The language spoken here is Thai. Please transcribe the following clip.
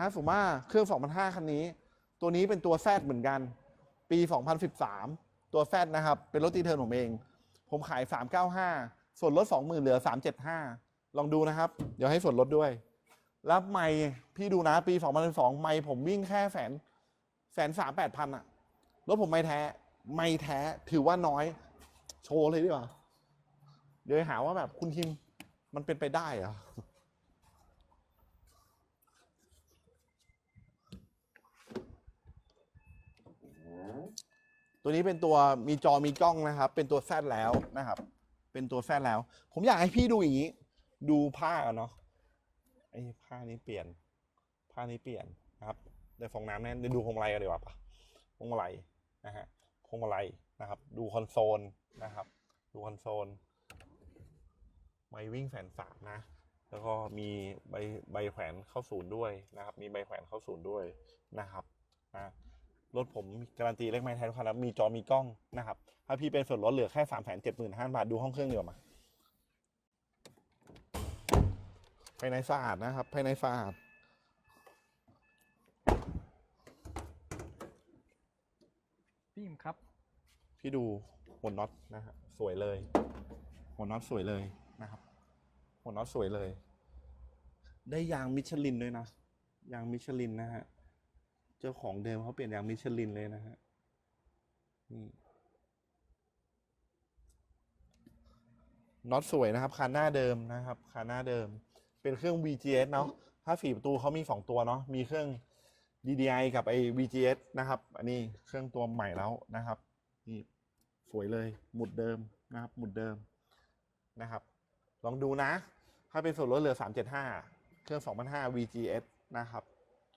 ฮะสมมติว่าเครื่อง 2005 คันนี้ ตัวนี้เป็นตัวแซดเหมือนกัน ปี 2013 ตัวแซดนะครับ เป็นรถตีเทิร์นผมเอง ผมขาย 395 ส่วนลด20,000เหลือ 375 ลองดูนะครับ เดี๋ยวให้ส่วนลดด้วยแล้วไม่พี่ดูนะปี 2012 ไม่ผมวิ่งแค่แสนแสนสามแปดพันอะรถผมไม่แท้ ไม่แท้ถือว่าน้อย โชว์เลยดีกว่า เดี๋ยวหาว่าแบบคุณคิมมันเป็นไปได้เหรอ ตัวนี้เป็นตัวมีจอมีกล้องนะครับ เป็นตัวแซดแล้วนะครับ เป็นตัวแซดแล้ว ผมอยากให้พี่ดูอย่างนี้ ดูผ้ากันเนาะไอ้ผ้านี้เปลี่ยน ผ้านี้เปลี่ยนนะครับในฟองน้ำแน่นเดี๋ยวดูพวงมาลัยกันดีกว่าปะพวงมาลัยนะฮะพวงมาลัยนะครับ ดูคอนโซลนะครับ ดูคอนโซลไม่วิ่งแสนสามนะแล้วก็มีใบใบแขวนเข้าศูนย์ด้วยนะครับ มีใบแขวนเข้าศูนย์ด้วยนะครับนะ รถผมการันตีเลขไม้ไทยทุกคันแล้วมีจอมีกล้องนะครับ ถ้าพี่เป็นส่วนลดเหลือแค่สามแสนเจ็ดหมื่นห้าบาท ดูห้องเครื่องเดียวามาภายในสะอาดนะครับภายในสะอาดพี่อิมครับ พี่ดูหัวน็อตนะฮะสวยเลยหัวน็อตสวยเลยนะครับหัวน็อตสวยเลย ได้ยางมิชลินด้วยนะยางมิชลินนะฮะ เจ้าของเดิมเขาเปลี่ยนอย่างมิชลินเลยนะฮะ นี่น็อตสวยนะครับคันหน้าเดิมนะครับคันหน้าเดิม เป็นเครื่อง VGS เนาะถ้าสี่ประตูเขามีสองตัวเนาะมีเครื่อง DDI กับไอ้ VGS นะครับ อันนี้เครื่องตัวใหม่แล้วนะครับนี่สวยเลยหมุดเดิมนะครับหมุดเดิมนะครับ ลองดูนะ ถ้าเป็นส่วนลดเหลือ 375 เครื่อง 2005 VGS นะครับ